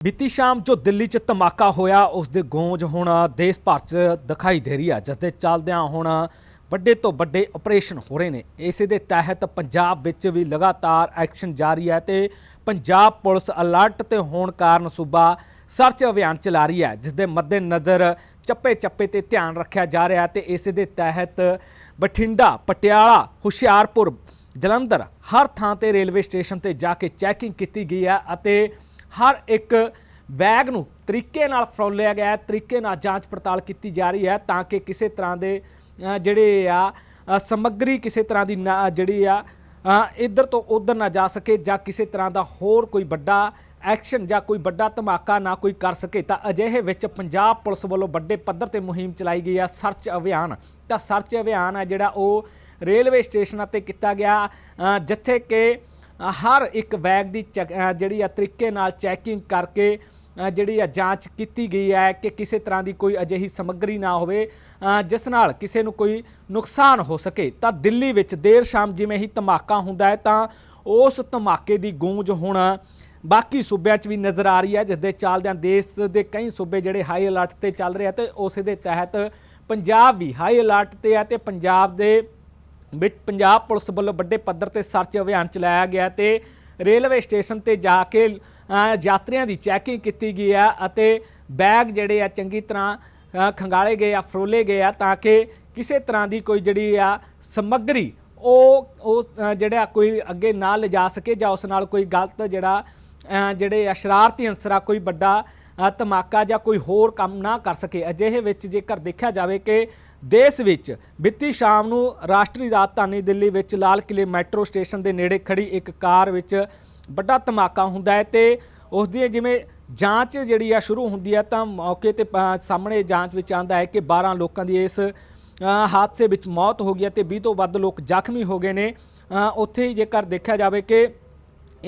ਬੀਤੀ ਸ਼ਾਮ ਜੋ ਦਿੱਲੀ 'ਚ ਧਮਾਕਾ ਹੋਇਆ, ਉਸ ਦੀ ਗੂੰਜ ਹੁਣ ਦੇਸ਼ ਭਰ 'ਚ ਦਿਖਾਈ ਦੇ ਰਹੀ ਹੈ, ਜਿਸ ਦੇ ਚੱਲਦਿਆਂ ਹੁਣ ਵੱਡੇ ਤੋਂ ਵੱਡੇ ਆਪਰੇਸ਼ਨ ਹੋ ਰਹੇ ਨੇ। ਇਸੇ ਦੇ ਤਹਿਤ ਪੰਜਾਬ ਵਿੱਚ ਵੀ ਲਗਾਤਾਰ ਐਕਸ਼ਨ ਜਾਰੀ ਹੈ ਤੇ ਪੰਜਾਬ ਪੁਲਿਸ ਅਲਰਟ ਤੇ ਹੋਣ ਕਾਰਨ ਸੂਬਾ ਸਰਚ ਅਭਿਆਨ ਚਲਾ ਰਹੀ ਹੈ, ਜਿਸ ਦੇ ਮੱਦੇਨਜ਼ਰ ਚੱਪੇ ਚੱਪੇ ਤੇ ਧਿਆਨ ਰੱਖਿਆ ਜਾ ਰਿਹਾ ਹੈ ਤੇ ਇਸੇ ਦੇ ਤਹਿਤ ਬਠਿੰਡਾ, ਪਟਿਆਲਾ, ਹੁਸ਼ਿਆਰਪੁਰ, ਜਲੰਧਰ ਹਰ ਥਾਂ ਤੇ ਰੇਲਵੇ ਸਟੇਸ਼ਨ ਤੇ ਜਾ ਕੇ ਚੈਕਿੰਗ ਕੀਤੀ ਗਈ ਹੈ ਅਤੇ ਹਰ ਇੱਕ ਬੈਗ ਨੂੰ ਤਰੀਕੇ ਨਾਲ ਫਰੋਲਿਆ ਗਿਆ ਹੈ, ਤਰੀਕੇ ਨਾਲ ਜਾਂਚ ਪੜਤਾਲ ਕੀਤੀ ਜਾ ਰਹੀ ਹੈ ਤਾਂ ਕਿ ਕਿਸੇ ਤਰ੍ਹਾਂ ਦੇ ਜਿਹੜੇ ਆ ਸਮੱਗਰੀ ਕਿਸੇ ਤਰ੍ਹਾਂ ਦੀ ਨਾ- ਜਿਹੜੀ ਆ ਇੱਧਰ ਤੋਂ ਉੱਧਰ ਨਾ ਜਾ ਸਕੇ ਜਾਂ ਕਿਸੇ ਤਰ੍ਹਾਂ ਦਾ ਹੋਰ ਕੋਈ ਵੱਡਾ ਐਕਸ਼ਨ ਜਾਂ ਕੋਈ ਵੱਡਾ ਧਮਾਕਾ ਨਾ ਕੋਈ ਕਰ ਸਕੇ ਤਾਂ ਅਜਿਹੇ ਵਿੱਚ ਪੰਜਾਬ ਪੁਲਿਸ ਵੱਲੋਂ ਵੱਡੇ ਪੱਧਰ ਤੇ ਮੁਹਿੰਮ ਚਲਾਈ ਗਈ ਆ ਸਰਚ ਅਭਿਆਨ। ਤਾਂ ਸਰਚ ਅਭਿਆਨ ਹੈ ਜਿਹੜਾ ਉਹ ਰੇਲਵੇ ਸਟੇਸ਼ਨਾਂ ਤੇ ਕੀਤਾ ਗਿਆ ਜਿੱਥੇ ਕਿ ਹਰ ਇੱਕ ਬੈਗ ਦੀ ਚੈਕ- ਜਿਹੜੀ ਆ ਤਰੀਕੇ ਨਾਲ ਚੈਕਿੰਗ ਕਰਕੇ ਜਿਹੜੀ ਆ ਜਾਂਚ ਕੀਤੀ ਗਈ ਹੈ ਕਿ ਕਿਸੇ ਤਰ੍ਹਾਂ ਦੀ ਕੋਈ ਅਜਿਹੀ ਸਮੱਗਰੀ ਨਾ ਹੋਵੇ ਜਿਸ ਨਾਲ ਕਿਸੇ ਨੂੰ ਕੋਈ ਨੁਕਸਾਨ ਹੋ ਸਕੇ। ਤਾਂ ਦਿੱਲੀ ਵਿੱਚ ਦੇਰ ਸ਼ਾਮ ਜਿਵੇਂ ਹੀ ਧਮਾਕਾ ਹੁੰਦਾ ਹੈ, ਤਾਂ ਉਸ ਧਮਾਕੇ ਦੀ ਗੂੰਜ ਹੁਣ ਬਾਕੀ ਸੂਬਿਆਂ 'ਚ ਵੀ ਨਜ਼ਰ ਆ ਰਹੀ ਹੈ, ਜਿਸ ਦੇ ਚੱਲਦਿਆਂ ਦੇਸ਼ ਦੇ ਕਈ ਸੂਬੇ ਜਿਹੜੇ ਹਾਈ ਅਲਰਟ ਤੇ ਚੱਲ ਰਹੇ ਆ ਤੇ ਉਸੇ ਦੇ ਤਹਿਤ ਪੰਜਾਬ ਵੀ ਹਾਈ ਅਲਰਟ ਤੇ ਹੈ ਤੇ ਪੰਜਾਬ ਦੇ ਵਿੱਚ ਪੰਜਾਬ ਪੁਲਿਸ ਵੱਲੋਂ ਵੱਡੇ ਪੱਧਰ ਤੇ ਸਰਚ ਅਭਿਆਨ ਚਲਾਇਆ ਗਿਆ ਤੇ ਰੇਲਵੇ ਸਟੇਸ਼ਨ ਤੇ ਜਾ ਕੇ ਯਾਤਰੀਆਂ ਦੀ ਚੈਕਿੰਗ ਕੀਤੀ ਗਈ ਆ ਅਤੇ ਬੈਗ ਜਿਹੜੇ ਆ ਚੰਗੀ ਤਰ੍ਹਾਂ ਅ, ਖੰਗਾਲੇ ਗਏ ਆ ਫਰੋਲੇ ਗਏ ਆ ਤਾਂ ਕਿ ਕਿਸੇ ਤਰ੍ਹਾਂ ਦੀ ਕੋਈ ਜਿਹੜੀ ਆ ਸਮੱਗਰੀ ਉਹ ਉਹ ਜਿਹੜਾ ਕੋਈ ਅੱਗੇ ਨਾ ਲਿਜਾ ਸਕੇ ਜਾਂ ਉਸ ਨਾਲ ਕੋਈ ਗਲਤ ਜਿਹੜਾ ਜਿਹੜੇ ਆ ਸ਼ਰਾਰਤੀ ਅੰਸਰਾ ਕੋਈ ਵੱਡਾ ਧਮਾਕਾ ਜਾਂ ਕੋਈ ਹੋਰ ਕੰਮ ਨਾ ਕਰ ਸਕੇ। ਅਜਿਹੇ ਵਿੱਚ ਜੇਕਰ ਦੇਖਿਆ ਜਾਵੇ ਕਿ ਦੇਸ਼ ਵਿੱਚ ਬੀਤੀ ਸ਼ਾਮ ਨੂੰ ਰਾਸ਼ਟਰੀ ਰਾਜਧਾਨੀ ਦਿੱਲੀ ਵਿੱਚ ਲਾਲ ਕਿਲੇ ਮੈਟਰੋ ਸਟੇਸ਼ਨ ਦੇ ਨੇੜੇ ਖੜੀ ਇੱਕ ਕਾਰ ਵਿੱਚ ਵੱਡਾ ਧਮਾਕਾ ਹੁੰਦਾ ਹੈ ਤੇ ਉਸ ਦੀ ਜਿਵੇਂ ਜਾਂਚ ਜਿਹੜੀ ਆ ਸ਼ੁਰੂ ਹੁੰਦੀ ਹੈ ਤਾਂ ਮੌਕੇ ਤੇ ਅ, ਸਾਹਮਣੇ ਜਾਂਚ ਵਿੱਚ ਆਂਦਾ ਹੈ ਕਿ 12 ਲੋਕਾਂ ਦੀ ਇਸ ਹਾਦਸੇ ਵਿੱਚ ਮੌਤ ਹੋ ਗਈ ਹੈ ਤੇ 20 ਤੋਂ ਵੱਧ ਲੋਕ ਜ਼ਖਮੀ ਹੋ ਗਏ ਨੇ। ਉੱਥੇ ਹੀ ਜੇਕਰ ਦੇਖਿਆ ਜਾਵੇ ਕਿ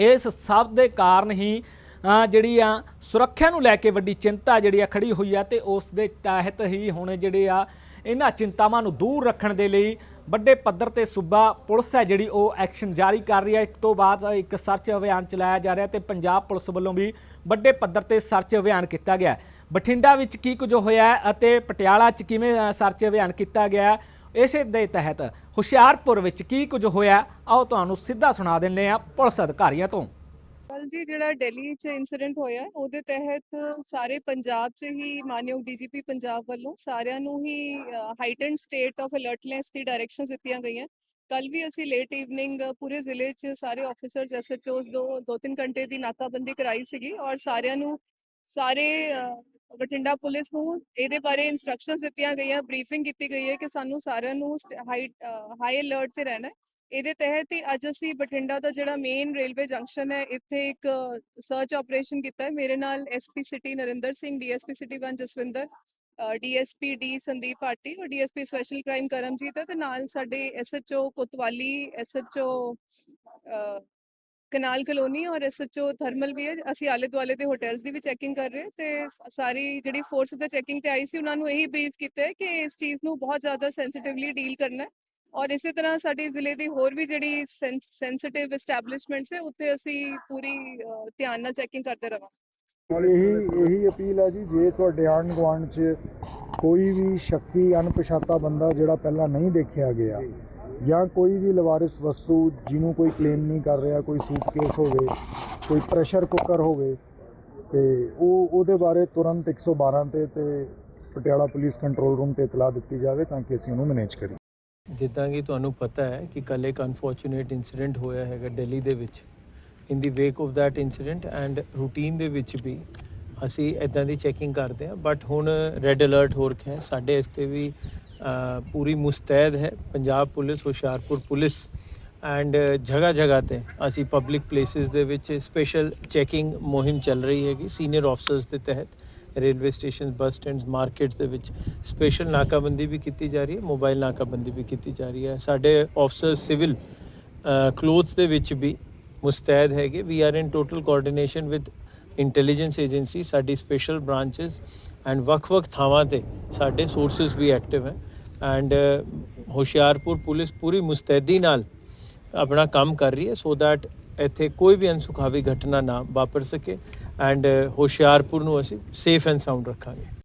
ਇਸ ਸਭ ਦੇ ਕਾਰਨ ਹੀ ਜਿਹੜੀ ਆ ਸੁਰੱਖਿਆ ਨੂੰ ਲੈ ਕੇ ਵੱਡੀ ਚਿੰਤਾ ਜਿਹੜੀ ਆ ਖੜੀ ਹੋਈ ਆ ਤੇ ਉਸ ਦੇ ਤਹਿਤ ਹੀ ਹੁਣ ਜਿਹੜੇ ਆ ਇਹਨਾਂ ਚਿੰਤਾਵਾਂ ਨੂੰ ਦੂਰ ਰੱਖਣ ਦੇ ਲਈ ਵੱਡੇ ਪੱਧਰ ਤੇ ਸੂਬਾ ਪੁਲਿਸ ਹੈ ਜਿਹੜੀ ਉਹ ਐਕਸ਼ਨ ਜਾਰੀ ਕਰ ਰਹੀ ਹੈ। ਇੱਕ ਤੋਂ ਬਾਅਦ ਇੱਕ ਸਰਚ ਅਭਿਆਨ ਚਲਾਇਆ ਜਾ ਰਿਹਾ ਤੇ ਪੰਜਾਬ ਪੁਲਿਸ ਵੱਲੋਂ ਵੀ ਵੱਡੇ ਪੱਧਰ ਤੇ ਸਰਚ ਅਭਿਆਨ ਕੀਤਾ ਗਿਆ ਬਠਿੰਡਾ ਵਿੱਚ ਕੀ ਕੁਝ ਹੋਇਆ ਅਤੇ ਪਟਿਆਲਾ 'ਚ ਕਿਵੇਂ ਸਰਚ ਅਭਿਆਨ ਕੀਤਾ ਗਿਆ ਇਸੇ ਦੇ ਤਹਿਤ ਹੁਸ਼ਿਆਰਪੁਰ ਵਿੱਚ ਕੀ ਕੁਝ ਹੋਇਆ ਆਓ ਤੁਹਾਨੂੰ ਸਿੱਧਾ ਸੁਣਾ ਦਿੰਨੇ ਆ ਪੁਲਿਸ ਅਧਿਕਾਰੀਆਂ ਤੋਂ। ਕੱਲ ਜੀ ਜਿਹੜਾ ਦਿੱਲੀ 'ਚ ਇਨਸੀਡੈਂਟ ਹੋਇਆ ਉਹਦੇ ਤਹਿਤ ਸਾਰੇ ਪੰਜਾਬ 'ਚ ਹੀ ਮਾਨਯੋਗ ਡੀਜੀਪੀ ਪੰਜਾਬ ਵੱਲੋਂ ਸਾਰਿਆਂ ਨੂੰ ਹੀ ਹਾਈਟਨਡ ਸਟੇਟ ਆਫ ਅਲਰਟਨੈਸ ਦੀ ਡਾਇਰੈਕਸ਼ਨਸ ਦਿੱਤੀਆਂ ਗਈਆਂ। ਕੱਲ ਵੀ ਅਸੀਂ ਲੇਟ ਈਵਨਿੰਗ ਪੂਰੇ ਜ਼ਿਲ੍ਹੇ 'ਚ ਸਾਰੇ ਆਫੀਸਰਸ ਐਸਐਚਓਸ ਦੋ ਦੋ ਤਿੰਨ ਘੰਟੇ ਦੀ ਨਾਕਾਬੰਦੀ ਕਰਾਈ ਸੀਗੀ ਔਰ ਸਾਰਿਆਂ ਨੂੰ ਸਾਰੇ ਬਠਿੰਡਾ ਪੁਲਿਸ ਨੂੰ ਇਹਦੇ ਬਾਰੇ ਇਨਸਟਰਕਸ਼ਨਸ ਦਿੱਤੀਆਂ ਗਈਆਂ ਬਰੀਫਿੰਗ ਕੀਤੀ ਗਈ ਹੈ ਕਿ ਸਾਨੂੰ ਸਾਰਿਆਂ ਨੂੰ ਹਾਈ ਹਾਈ ਅਲਰਟ ਤੇ ਰਹਿਣਾ ਇਹਦੇ ਤਹਿਤ ਹੀ ਅੱਜ ਅਸੀਂ ਬਠਿੰਡਾ ਦਾ ਜਿਹੜਾ ਮੇਨ ਰੇਲਵੇ ਜੰਕਸ਼ਨ ਹੈ, ਇੱਥੇ ਇੱਕ ਸਰਚ ਆਪਰੇਸ਼ਨ ਕੀਤਾ ਹੈ। ਮੇਰੇ ਨਾਲ SP city Narinder Singh DSP city 1 Jaswinder DSP D Sandeep Bhati ਔਰ ਡੀਐਸਪੀ ਸਪੈਸ਼ਲ ਕ੍ਰਾਈਮ ਕਰਮਜੀਤ ਤੇ ਨਾਲ ਸਾਡੇ SHO Kotwali SHO canal colony ਔਰ ਐਸਐਚਓ ਥਰਮਲ ਵੀ ਹੈ। ਅਸੀਂ ਆਲੇ ਦੁਆਲੇ ਦੇ ਹੋਟਲਸ ਦੀ ਵੀ ਚੈਕਿੰਗ ਕਰ ਰਹੇ ਤੇ ਸਾਰੀ ਜਿਹੜੀ ਫੋਰਸ ਤੇ ਚੈਕਿੰਗ ਤੇ ਆਈ ਸੀ, ਉਹਨਾਂ ਨੂੰ ਇਹੀ ਬਰੀਫ ਕੀਤਾ ਹੈ ਕਿ ਇਸ ਚੀਜ਼ ਨੂੰ ਬਹੁਤ ਜ਼ਿਆਦਾ ਸੈਂਸਿਟਿਵਲੀ ਡੀਲ ਕਰਨਾ ਹੈ। ਔਰ ਇਸੇ ਤਰ੍ਹਾਂ ਸਾਡੇ ਜ਼ਿਲ੍ਹੇ ਦੀ ਹੋਰ ਵੀ ਜਿਹੜੀ ਸੈਂਸਿਟਿਵ ਐਸਟੈਬਲਿਸ਼ਮੈਂਟਸ ਹੈ, ਉੱਥੇ ਅਸੀਂ ਪੂਰੀ ਧਿਆਨ ਨਾਲ ਚੈਕਿੰਗ ਕਰਦੇ ਰਵਾਂਗੇ। ਇਹੀ ਇਹੀ ਅਪੀਲ ਹੈ ਜੀ, ਜੇ ਤੁਹਾਡੇ ਆਂਢ ਗੁਆਂਢ 'ਚ ਕੋਈ ਵੀ ਸ਼ੱਕੀ, ਅਣਪਛਾਤਾ ਬੰਦਾ ਜਿਹੜਾ ਪਹਿਲਾਂ ਨਹੀਂ ਦੇਖਿਆ ਗਿਆ ਜਾਂ ਕੋਈ ਵੀ ਲਵਾਰਿਸ ਵਸਤੂ ਜਿਹਨੂੰ ਕੋਈ ਕਲੇਮ ਨਹੀਂ ਕਰ ਰਿਹਾ, ਕੋਈ ਸੂਟਕੇਸ ਹੋਵੇ, ਕੋਈ ਪ੍ਰੈਸ਼ਰ ਕੁੱਕਰ ਹੋਵੇ, ਤੇ ਉਹ, ਉਹਦੇ ਬਾਰੇ ਤੁਰੰਤ 112 ਤੇ ਤੇ ਪਟਿਆਲਾ ਪੁਲਿਸ ਕੰਟਰੋਲ ਰੂਮ ਤੇ ਇਤਲਾਹ ਦਿੱਤੀ ਜਾਵੇ ਤਾਂ ਕਿ ਅਸੀਂ ਉਹਨੂੰ ਮੈਨੇਜ ਕਰੀਏ। ਜਿੱਦਾਂ ਕਿ ਤੁਹਾਨੂੰ ਪਤਾ ਹੈ ਕਿ ਕੱਲ੍ਹ ਇੱਕ ਅਨਫੋਰਚੂਨੇਟ ਇਨਸੀਡੈਂਟ ਹੋਇਆ ਹੈਗਾ ਦਿੱਲੀ ਦੇ ਵਿੱਚ। In the wake of that incident and routine ਦੇ ਵਿੱਚ ਵੀ ਅਸੀਂ ਇਦਾਂ ਦੀ ਚੈਕਿੰਗ ਕਰਦੇ ਹਾਂ ਬਟ ਹੁਣ ਰੈੱਡ ਅਲਰਟ ਹੋ ਰੱਖਿਆ ਹੈ ਸਾਡੇ ਇਸ 'ਤੇ ਵੀ ਪੂਰੀ ਮੁਸਤੈਦ ਹੈ। Punjab police, Hoshiarpur police and ਜਗ੍ਹਾ ਜਗ੍ਹਾ ਤੇ ਅਸੀਂ ਪਬਲਿਕ ਪਲੇਸਿਸ ਦੇ ਵਿੱਚ ਸਪੈਸ਼ਲ ਚੈਕਿੰਗ ਮੁਹਿੰਮ ਚੱਲ ਰਹੀ ਹੈਗੀ ਸੀਨੀਅਰ ਆਫਸਰਸ ਦੇ ਤਹਿਤ। Railway station, bus stands, markets ਦੇ ਵਿੱਚ ਸਪੈਸ਼ਲ ਨਾਕਾਬੰਦੀ ਵੀ ਕੀਤੀ ਜਾ ਰਹੀ ਹੈ ਮੋਬਾਈਲ ਨਾਕਾਬੰਦੀ ਵੀ ਕੀਤੀ ਜਾ ਰਹੀ ਹੈ। ਸਾਡੇ ਆਫਸਰਸ ਸਿਵਲ ਕਲੋਥਸ ਦੇ ਵਿੱਚ ਵੀ ਮੁਸਤੈਦ ਹੈਗੇ। We are in total coordination with intelligence agency ਸਾਡੀ ਸਪੈਸ਼ਲ ਬ੍ਰਾਂਚਸ ਐਂਡ ਵੱਖ-ਵੱਖ ਥਾਵਾਂ ਤੇ ਸਾਡੇ ਸੋਰਸਸ ਵੀ ਐਕਟਿਵ ਹੈ। ਐਂਡ ਹੁਸ਼ਿਆਰਪੁਰ ਪੁਲਿਸ ਪੂਰੀ ਮੁਸਤੈਦੀ ਨਾਲ ਆਪਣਾ ਕੰਮ ਕਰ ਰਹੀ ਹੈ ਸੋ that ਇੱਥੇ ਕੋਈ ਵੀ ਅਨਸੁਖਾਵੀ ਘਟਨਾ ਨਾ ਵਾਪਰ ਸਕੇ ਐਂਡ ਹੁਸ਼ਿਆਰਪੁਰ ਨੂੰ ਅਸੀਂ ਸੇਫ ਐਂਡ ਸਾਊਂਡ ਰੱਖਾਂਗੇ।